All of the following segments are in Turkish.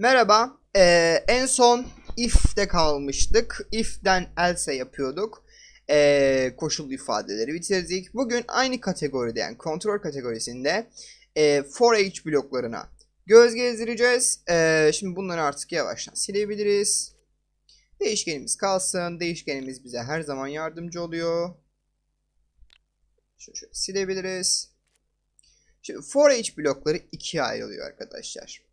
Merhaba. Ee, en son if'te kalmıştık. If'ten else yapıyorduk. Ee, koşul ifadeleri bitirdik. Bugün aynı kategoride yani kontrol kategorisinde e, for each bloklarına göz gezdireceğiz. Ee, şimdi bunları artık yavaştan silebiliriz. Değişkenimiz kalsın. Değişkenimiz bize her zaman yardımcı oluyor. Şunu şöyle silebiliriz. Şimdi for each blokları ikiye ayrılıyor arkadaşlar.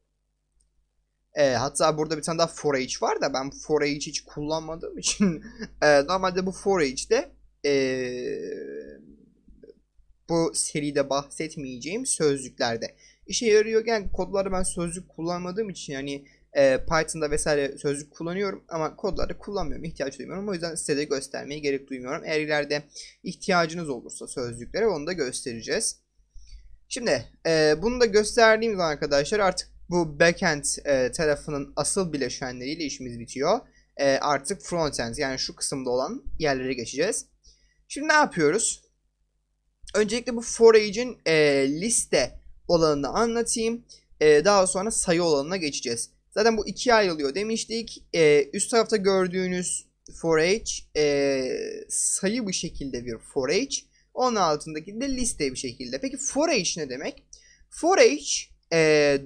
E, hatta burada bir tane daha for each var da ben for each hiç kullanmadığım için e, normalde bu for each'te e, bu seride bahsetmeyeceğim sözcüklerde işe yarıyor. Yani kodları ben sözcük kullanmadığım için yani e, Python'da vesaire sözcük kullanıyorum ama kodları kullanmıyorum. ihtiyaç duymuyorum. O yüzden size de göstermeye gerek duymuyorum. Eğer ileride ihtiyacınız olursa sözcüklere onu da göstereceğiz. Şimdi e, bunu da gösterdiğim zaman arkadaşlar artık bu backend e, tarafının asıl bileşenleriyle işimiz bitiyor. E, artık frontend yani şu kısımda olan yerlere geçeceğiz. Şimdi ne yapıyoruz? Öncelikle bu for each'in e, liste olanını anlatayım. E, daha sonra sayı olanına geçeceğiz. Zaten bu ikiye ayrılıyor demiştik. E, üst tarafta gördüğünüz for each e, sayı bir şekilde bir for each. Onun altındaki de liste bir şekilde. Peki for each ne demek? For each e,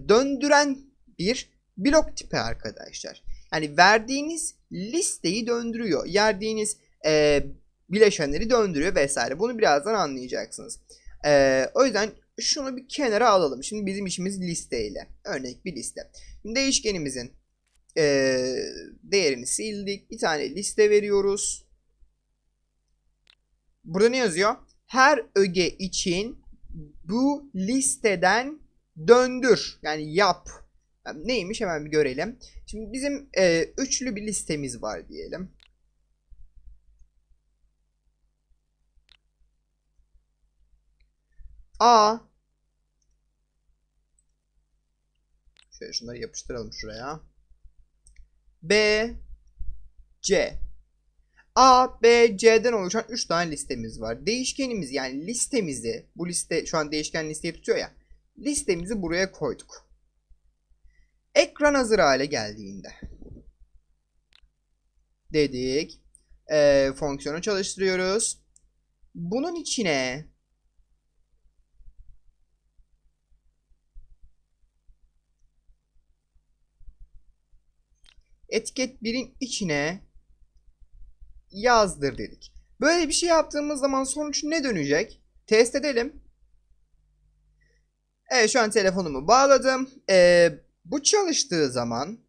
döndüren bir blok tipi arkadaşlar. Yani verdiğiniz listeyi döndürüyor. Verdiğiniz e, bileşenleri döndürüyor vesaire. Bunu birazdan anlayacaksınız. E, o yüzden şunu bir kenara alalım. Şimdi bizim işimiz listeyle. Örnek bir liste. Şimdi değişkenimizin e, değerini sildik. Bir tane liste veriyoruz. Burada ne yazıyor? Her öge için bu listeden döndür. Yani yap. Neymiş hemen bir görelim. Şimdi bizim e, üçlü bir listemiz var diyelim. A Şöyle şunları yapıştıralım şuraya. B C A, B, C'den oluşan 3 tane listemiz var. Değişkenimiz yani listemizi bu liste şu an değişken listeyi tutuyor ya. Listemizi buraya koyduk. Ekran hazır hale geldiğinde dedik. E, fonksiyonu çalıştırıyoruz. Bunun içine etiket 1'in içine yazdır dedik. Böyle bir şey yaptığımız zaman sonuç ne dönecek? Test edelim. Evet şu an telefonumu bağladım. Ee, bu çalıştığı zaman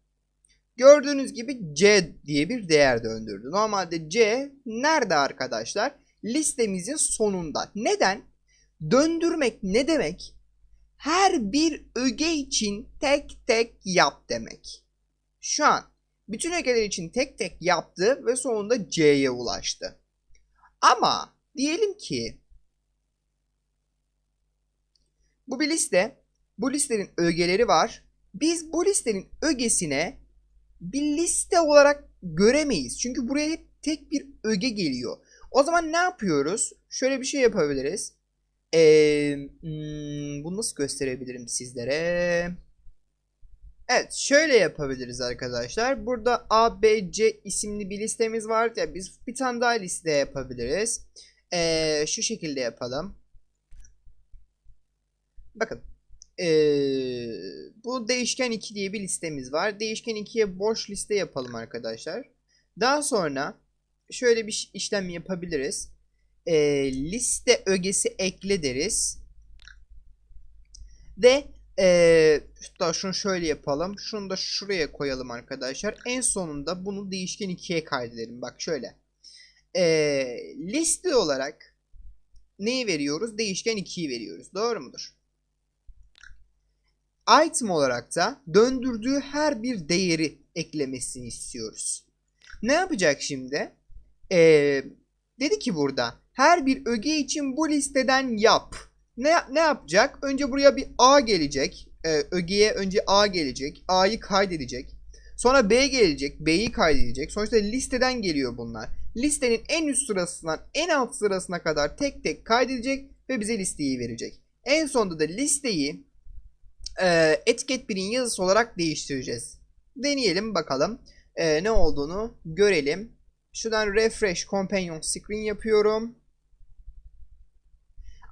gördüğünüz gibi C diye bir değer döndürdü. Normalde C nerede arkadaşlar? Listemizin sonunda. Neden? Döndürmek ne demek? Her bir öge için tek tek yap demek. Şu an bütün ögeler için tek tek yaptı ve sonunda C'ye ulaştı. Ama diyelim ki bu bir liste. Bu listenin ögeleri var. Biz bu listenin ögesine bir liste olarak göremeyiz. Çünkü buraya hep tek bir öge geliyor. O zaman ne yapıyoruz? Şöyle bir şey yapabiliriz. Ee, hmm, bunu nasıl gösterebilirim sizlere? Evet şöyle yapabiliriz arkadaşlar. Burada A, B, C isimli bir listemiz var. Ya biz bir tane daha liste yapabiliriz. Ee, şu şekilde yapalım. Bakın. Ee, bu değişken 2 diye bir listemiz var. Değişken 2'ye boş liste yapalım arkadaşlar. Daha sonra şöyle bir işlem yapabiliriz. Ee, liste ögesi ekle deriz. Ve ee, da şunu şöyle yapalım. Şunu da şuraya koyalım arkadaşlar. En sonunda bunu değişken 2'ye kaydedelim. Bak şöyle. Ee, liste olarak neyi veriyoruz? Değişken 2'yi veriyoruz. Doğru mudur? Item olarak da döndürdüğü her bir değeri eklemesini istiyoruz. Ne yapacak şimdi? Ee, dedi ki burada her bir öge için bu listeden yap. Ne, ne yapacak? Önce buraya bir A gelecek. Ee, ögeye önce A gelecek. A'yı kaydedecek. Sonra B gelecek. B'yi kaydedecek. Sonuçta listeden geliyor bunlar. Listenin en üst sırasından en alt sırasına kadar tek tek kaydedecek ve bize listeyi verecek. En sonunda da listeyi e, etiket birin yazısı olarak değiştireceğiz. Deneyelim bakalım e, ne olduğunu görelim. Şuradan refresh companion screen yapıyorum.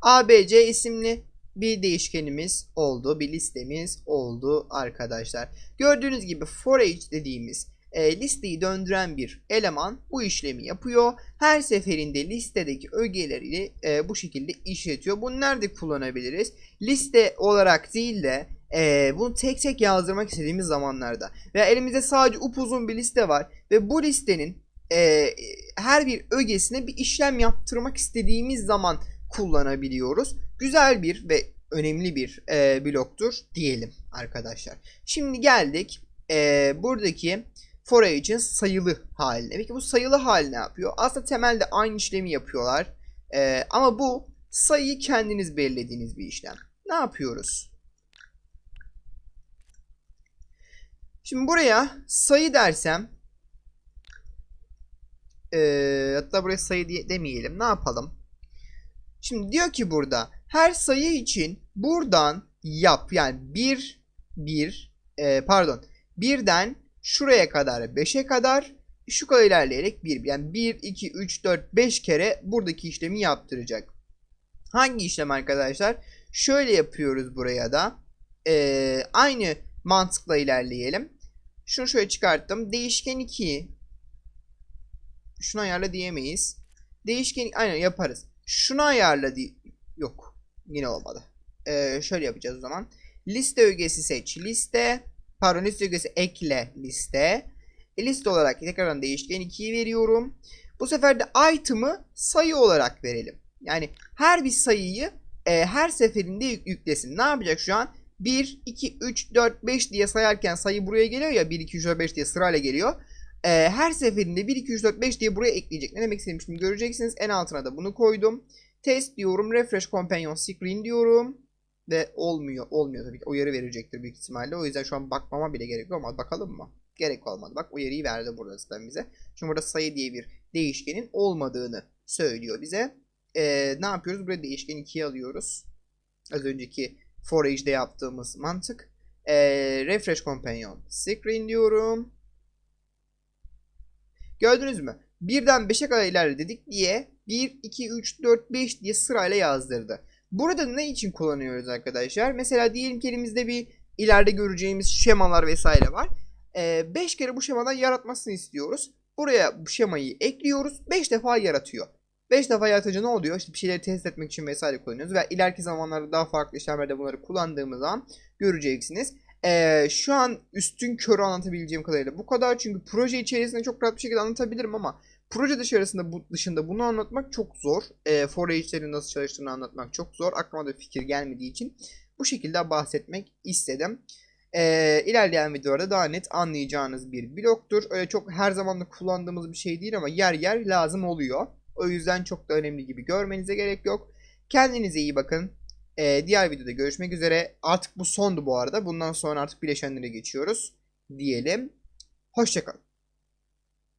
ABC isimli bir değişkenimiz oldu. Bir listemiz oldu arkadaşlar. Gördüğünüz gibi for each dediğimiz e, listeyi döndüren bir eleman bu işlemi yapıyor. Her seferinde listedeki ögeleri e, bu şekilde işletiyor. Bunu nerede kullanabiliriz? Liste olarak değil de e, bunu tek tek yazdırmak istediğimiz zamanlarda. Veya elimizde sadece upuzun bir liste var ve bu listenin e, her bir ögesine bir işlem yaptırmak istediğimiz zaman kullanabiliyoruz. Güzel bir ve önemli bir e, bloktur diyelim arkadaşlar. Şimdi geldik e, buradaki for each'in sayılı haline. Peki bu sayılı hal ne yapıyor? Aslında temelde aynı işlemi yapıyorlar. E, ama bu sayıyı kendiniz belirlediğiniz bir işlem. Ne yapıyoruz? Şimdi buraya sayı dersem e, hatta buraya sayı diye demeyelim. Ne yapalım? Şimdi diyor ki burada her sayı için buradan yap yani 1 1 e, pardon birden şuraya kadar 5'e kadar şu kadar ilerleyerek 1 yani 1 2 3 4 5 kere buradaki işlemi yaptıracak. Hangi işlem arkadaşlar? Şöyle yapıyoruz buraya da. E, aynı mantıkla ilerleyelim. Şunu şöyle çıkarttım. Değişken 2 şunu ayarla diyemeyiz. Değişken aynen yaparız. Şunu ayarla di yok. Yine olmadı. Ee, şöyle yapacağız o zaman. Liste ögesi seç. Liste. Pardon liste ögesi ekle liste. E, liste olarak tekrardan değişken 2'yi veriyorum. Bu sefer de item'ı sayı olarak verelim. Yani her bir sayıyı e, her seferinde yük yüklesin. Ne yapacak şu an? 1, 2, 3, 4, 5 diye sayarken sayı buraya geliyor ya. 1, 2, 3, 4, 5 diye sırayla geliyor. Ee, her seferinde 1, 2, 3, 4, 5 diye buraya ekleyecek. Ne demek istediğimi şimdi göreceksiniz. En altına da bunu koydum. Test diyorum. Refresh companion screen diyorum. Ve olmuyor. Olmuyor tabii ki. Uyarı verecektir büyük ihtimalle. O yüzden şu an bakmama bile gerek yok ama bakalım mı? Gerek olmadı. Bak uyarıyı verdi burada zaten bize. Şimdi burada sayı diye bir değişkenin olmadığını söylüyor bize. Ee, ne yapıyoruz? Buraya değişken 2'yi alıyoruz. Az önceki for each'de yaptığımız mantık. Ee, refresh companion screen diyorum. Gördünüz mü? Birden 5'e kadar ilerle dedik diye 1, 2, 3, 4, 5 diye sırayla yazdırdı. Burada ne için kullanıyoruz arkadaşlar? Mesela diyelim ki elimizde bir ileride göreceğimiz şemalar vesaire var. 5 ee, kere bu şemadan yaratmasını istiyoruz. Buraya bu şemayı ekliyoruz. 5 defa yaratıyor. 5 defa yaratıcı ne oluyor? İşte bir şeyleri test etmek için vesaire kullanıyoruz. Ve ileriki zamanlarda daha farklı işlemlerde bunları kullandığımız zaman göreceksiniz. Ee, şu an üstün körü anlatabileceğim kadarıyla bu kadar. Çünkü proje içerisinde çok rahat bir şekilde anlatabilirim ama proje dışarısında bu dışında bunu anlatmak çok zor. Ee, for nasıl çalıştığını anlatmak çok zor. Aklıma da fikir gelmediği için bu şekilde bahsetmek istedim. Ee, ilerleyen videolarda daha net anlayacağınız bir bloktur. Öyle çok her zaman da kullandığımız bir şey değil ama yer yer lazım oluyor. O yüzden çok da önemli gibi görmenize gerek yok. Kendinize iyi bakın. Ee, diğer videoda görüşmek üzere. Artık bu sondu bu arada. Bundan sonra artık bileşenlere geçiyoruz. Diyelim. Hoşçakalın.